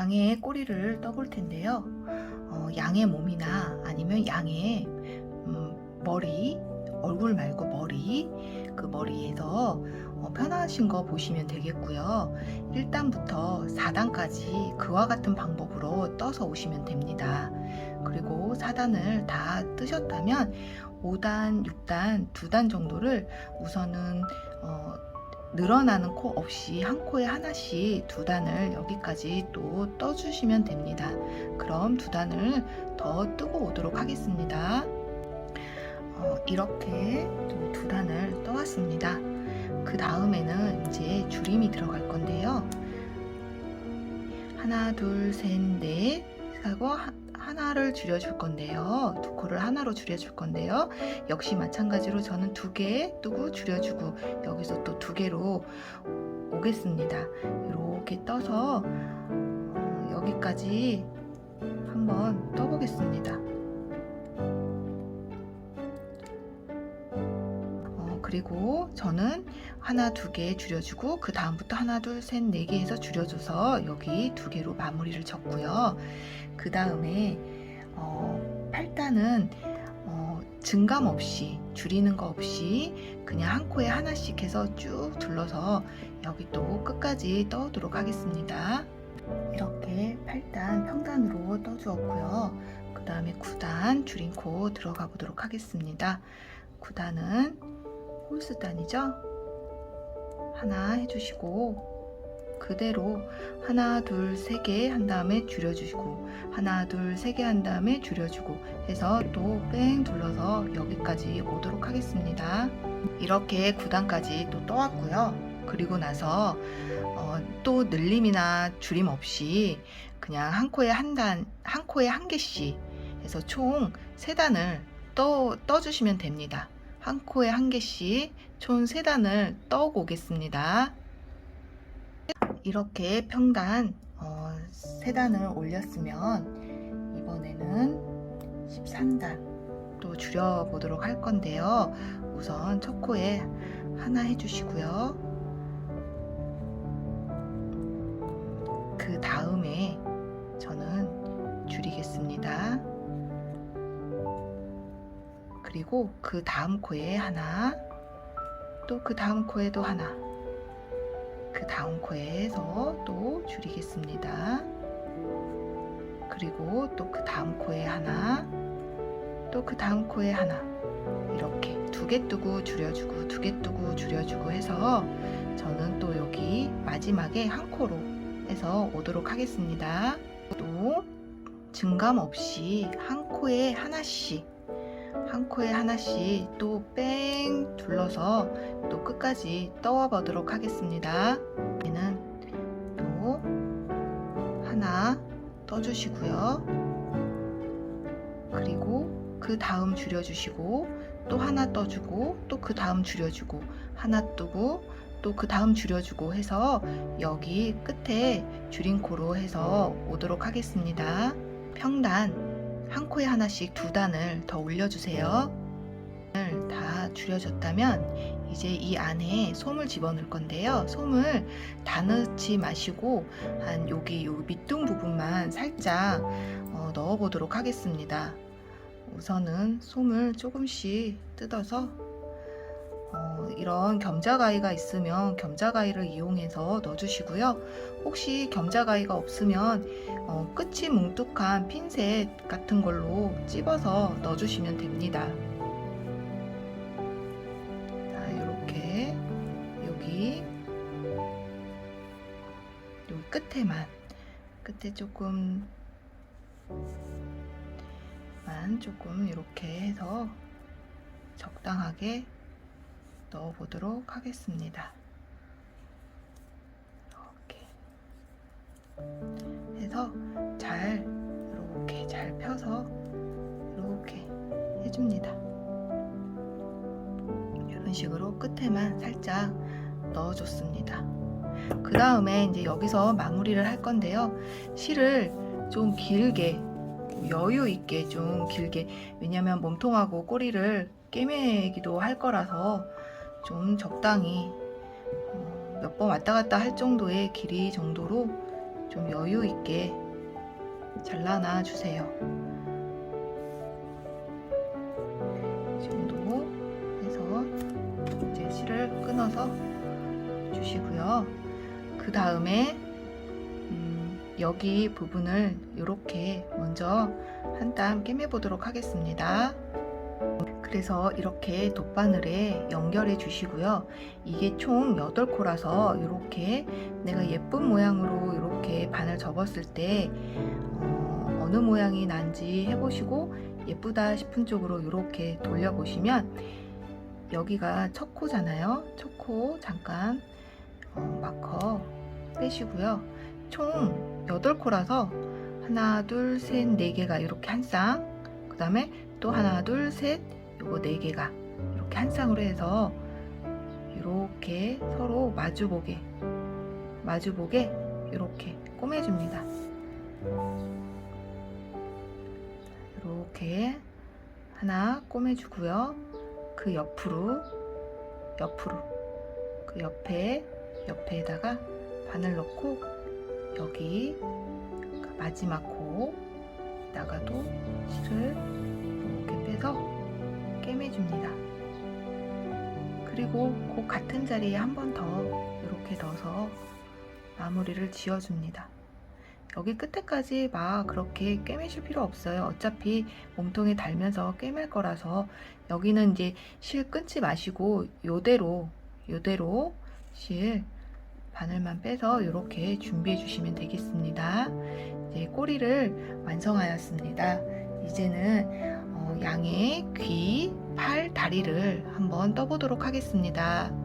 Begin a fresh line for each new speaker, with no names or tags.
양의 꼬리를 떠볼 텐데요. 어, 양의 몸이나 아니면 양의 음, 머리, 얼굴 말고 머리, 그 머리에서 어, 편하신 거 보시면 되겠고요. 1단부터 4단까지 그와 같은 방법으로 떠서 오시면 됩니다. 그리고 4단을 다 뜨셨다면 5단, 6단, 2단 정도를 우선은 어, 늘어나는 코 없이 한 코에 하나씩 두 단을 여기까지 또 떠주시면 됩니다. 그럼 두 단을 더 뜨고 오도록 하겠습니다. 어, 이렇게 또두 단을 떠왔습니다. 그 다음에는 이제 줄임이 들어갈 건데요. 하나, 둘, 셋, 넷 하고 하- 하나를 줄여줄 건데요. 두 코를 하나로 줄여줄 건데요. 역시 마찬가지로 저는 두 개 뜨고 줄여주고 여기서 또 두 개로 오겠습니다. 이렇게 떠서 어, 여기까지 한번 떠보겠습니다. 그리고 저는 하나 두 개 줄여주고 그 다음부터 하나 둘 셋 네 개 해서 줄여줘서 여기 두 개로 마무리를 졌고요. 그 다음에 어, 8단은 어, 증감 없이 줄이는 거 없이 그냥 한 코에 하나씩 해서 쭉 둘러서 여기 또 끝까지 떠오도록 하겠습니다. 이렇게 8단 평단으로 떠주었고요. 그 다음에 9단 줄인 코 들어가 보도록 하겠습니다. 9단은 홀스단이죠. 하나 해주시고 그대로 하나 둘 세 개 한 다음에 줄여주시고 하나 둘 세 개 한 다음에 줄여주고 해서 또 뺑 둘러서 여기까지 오도록 하겠습니다. 이렇게 9단까지 또 떠왔고요. 그리고 나서 어, 또 늘림이나 줄임 없이 그냥 한 코에 한 단, 한 코에 한 개씩 해서 총 세 단을 떠, 떠주시면 됩니다. 한 코에 한 개씩 총세 단을 떠오고 오겠습니다. 이렇게 평단 어, 세 단을 올렸으면 이번에는 13단 또 줄여보도록 할 건데요. 우선 첫 코에 하나 해주시고요. 그 다음에 그리고 그 다음 코에 하나, 또 그 다음 코에도 하나, 그 다음 코에서 또 줄이겠습니다. 그리고 또 그 다음 코에 하나, 또 그 다음 코에 하나, 이렇게 두 개 뜨고 줄여주고 두 개 뜨고 줄여주고 해서 저는 또 여기 마지막에 한 코로 해서 오도록 하겠습니다. 또 증감 없이 한 코에 하나씩 한 코에 하나씩 또 뺑 둘러서 또 끝까지 떠와 보도록 하겠습니다. 얘는 또 하나 떠주시고요. 그리고 그 다음 줄여주시고 또 하나 떠주고 또 그 다음 줄여주고 하나 뜨고 또 그 다음 줄여주고 해서 여기 끝에 줄인 코로 해서 오도록 하겠습니다. 평단 한 코에 하나씩 두 단을 더 올려주세요. 다 줄여졌다면 이제 이 안에 솜을 집어넣을 건데요. 솜을 다 넣지 마시고 한 여기 요 밑둥 부분만 살짝 어, 넣어 보도록 하겠습니다. 우선은 솜을 조금씩 뜯어서 어, 이런 겸자가위가 있으면 겸자가위를 이용해서 넣어주시고요. 혹시 겸자가위가 없으면 어, 끝이 뭉툭한 핀셋 같은 걸로 찝어서 넣어주시면 됩니다. 자, 이렇게 여기 여기 끝에만 끝에 조금 만 조금 이렇게 해서 적당하게 넣어 보도록 하겠습니다. 이렇게 해서 잘 이렇게 잘 펴서 이렇게 해줍니다. 이런 식으로 끝에만 살짝 넣어줬습니다. 그 다음에 이제 여기서 마무리를 할 건데요. 실을 좀 길게 여유 있게 좀 길게 왜냐면 몸통하고 꼬리를 꿰매기도 할 거라서 좀 적당히 어, 몇번 왔다 갔다 할 정도의 길이 정도로 좀 여유 있게 잘라놔 주세요. 이 정도 해서 이제 실을 끊어서 주시고요. 그 다음에 음, 여기 부분을 이렇게 먼저 한 땀 꿰매 보도록 하겠습니다. 그래서 이렇게 돗바늘에 연결해 주시고요. 이게 총 8코라서 이렇게 내가 예쁜 모양으로 이렇게 바늘 접었을 때 어, 느 모양이 난지 해보시고 예쁘다 싶은 쪽으로 이렇게 돌려보시면 여기가 첫 코잖아요. 첫 코 잠깐 어, 마커 빼시고요. 총 8코라서 하나, 둘, 셋, 네 개가 이렇게 한 쌍. 그 다음에 또 하나, 둘, 셋, 요거 네 개가 이렇게 한 쌍으로 해서 이렇게 서로 마주보게 마주보게 이렇게 꼬매줍니다. 이렇게 하나 꼬매주고요. 그 옆으로 옆으로 그 옆에 옆에다가 바늘 넣고 여기 그 마지막 코에다가도 줍니다. 그리고 그 같은 자리에 한 번 더 이렇게 넣어서 마무리를 지어줍니다. 여기 끝에까지 막 그렇게 꿰매실 필요 없어요. 어차피 몸통에 달면서 꿰맬 거라서 여기는 이제 실 끊지 마시고 요대로 요대로 실 바늘만 빼서 이렇게 준비해 주시면 되겠습니다. 이제 꼬리를 완성하였습니다. 이제는 어, 양의 귀, 팔, 다리를 한번 떠보도록 하겠습니다.